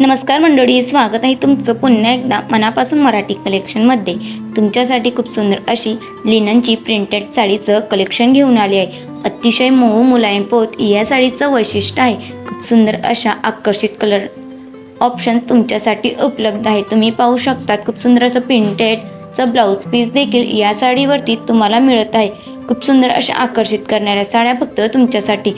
नमस्कार मंडळी स्वागत आहे तुमचं पुन्हा एकदा मनापासून मराठी कलेक्शनमध्ये तुमच्यासाठी खूप सुंदर अशी लिननची प्रिंटेड साडीचं कलेक्शन घेऊन आली आहे. अतिशय मऊ मुलायम पोत या साडीचं वैशिष्ट्य आहे. खूप सुंदर अशा आकर्षित कलर ऑप्शन तुमच्यासाठी उपलब्ध आहे. तुम्ही पाहू शकतात खूप सुंदर असं प्रिंटेडचं ब्लाऊज पीस देखील या साडीवरती तुम्हाला मिळत आहे. खूप सुंदर अशा आकर्षित करणाऱ्या साड्या फक्त तुमच्यासाठी.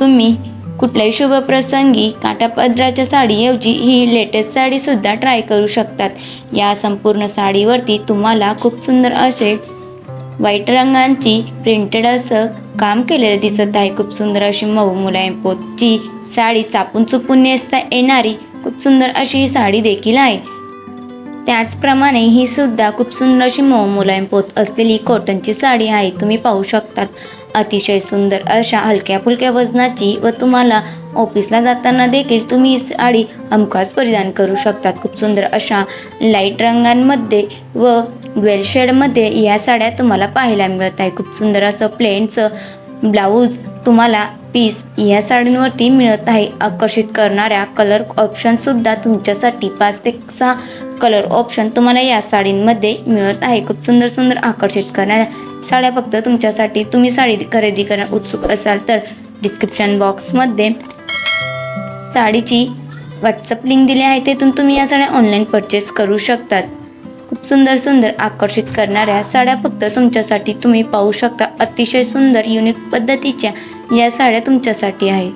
तुम्ही कुठल्याही शुभप्रसंगी काटापदराच्या काठापदराच्या साडीऐवजी ही लेटेस्ट साडी सुद्धा ट्राय करू शकतात. या संपूर्ण साडीवरती तुम्हाला खूप सुंदर असे व्हाईट रंगांची प्रिंटेड असं काम केलेलं दिसत आहे. खूप सुंदर अशी मऊ मुलायम पोतची साडी चापून चुपून नेसता येणारी खूप सुंदर अशी ही साडी देखील आहे. त्याचप्रमाणे ही सुद्धा खूप सुंदर अशी मऊ मुलायम पोत असलेली कॉटनची साडी आहे. तुम्ही पाहू शकतात. अतिशय सुंदर अशा हलक्या फुलक्या वजनाची व तुम्हाला ऑफिसला जाताना देखील तुम्ही ही साडी हमखास परिधान करू शकतात. खूप सुंदर अशा लाइट रंगांमध्ये व ड्वेल शेडमध्ये या साड्या तुम्हाला पाहायला मिळत आहे. खूप सुंदर असं प्लेनचं ब्लाऊज तुम्हाला पीस या साडींवरती मिळत आहे. आकर्षित करणाऱ्या कलर ऑप्शन सुद्धा तुमच्यासाठी पाच ते सहा कलर ऑप्शन तुम्हाला या साडींमध्ये मिळत आहे. खूप सुंदर सुंदर आकर्षित करणाऱ्या साड्या फक्त तुमच्यासाठी तुम्ही साडी खरेदी करण्यास उत्सुक असाल तर डिस्क्रिप्शन बॉक्समध्ये साडीची व्हॉट्सअप लिंक दिली आहे. तेथून तुम्ही या साड्या ऑनलाईन परचेस करू शकतात. खूप सुंदर सुंदर आकर्षित करणाऱ्या साड्या फक्त तुमच्यासाठी तुम्ही पाहू शकता. अतिशय सुंदर युनिक पद्धतीच्या या साड्या तुमच्यासाठी आहे